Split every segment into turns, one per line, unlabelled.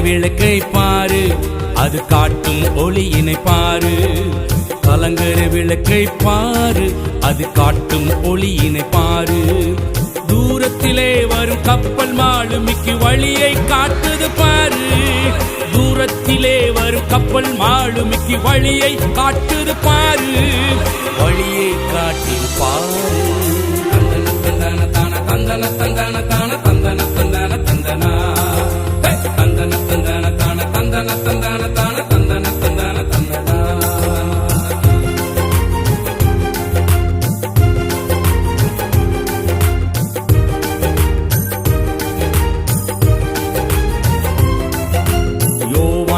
விளக்கை பாரு. அது காட்டும் ஒளியினை பாரு. கலங்கர விளக்கை பாரு. அது காட்டும் ஒளியினை பாரு. தூரத்திலே வரும் கப்பல் மாலுமிக்கு வழியை காட்டுது பாரு. தூரத்திலே வரும் கப்பல் மாலுமிக்கு வழியை காட்டுது பாரு. வழியை காட்டி பாரு. தந்தன தந்தன தான தந்தன தந்தன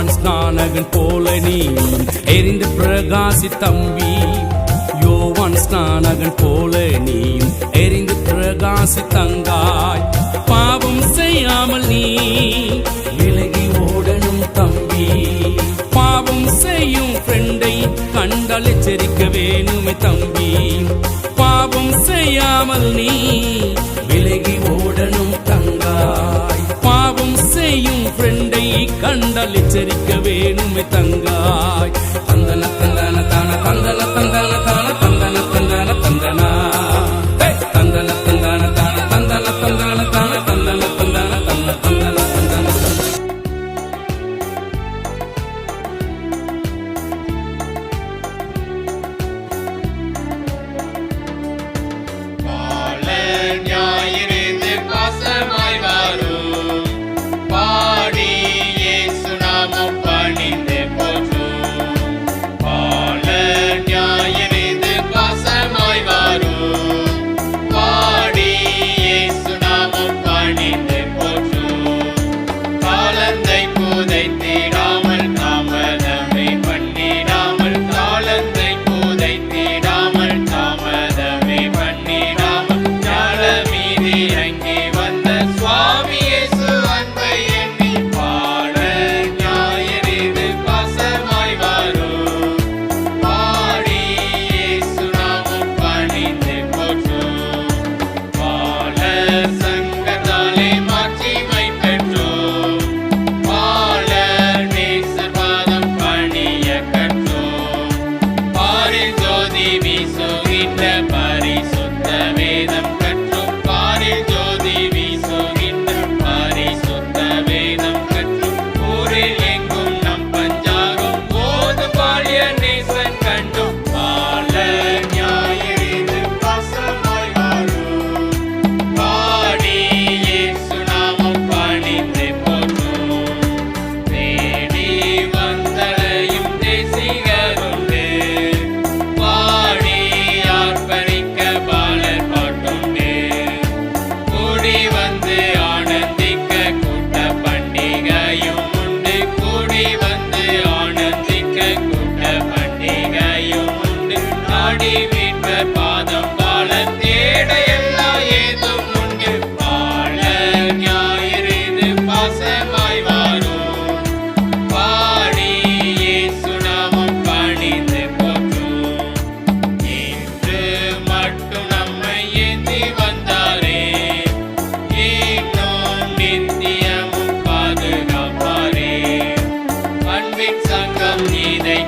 யோவான் ஸ்நானகன் போல நீ எரிந்து பிரகாசி தம்பி யோவான் ஸ்நானகன் போல நீ எரிந்து பிரகாசி தங்காய் பாவம் செய்யாமல் நீ விலகி ஓடணும் தம்பி. பாவம் செய்யும் ஃப்ரெண்டை கண்டால் எச்சரிக்க வேணுமே தம்பி. பாவம் செய்யாமல் நீ கண்டால் எச்சரிக்க வேணுமே தங்காய். தந்தன
இறங்கி பாடி மீட்பர் பாதம் வாழ தேட எல்லா ஏதும் முன்பு வாழ. ஞாயிறு பாசமாய் வாரும் பாடி சுனாமம் பணிந்து போற்றும். இன்று மட்டும் நம்மை ஏந்தி வந்தாரே. இன்னும் நித்தியமும் பாதுகாப்பாரே. அன்பின் சங்கம் இதை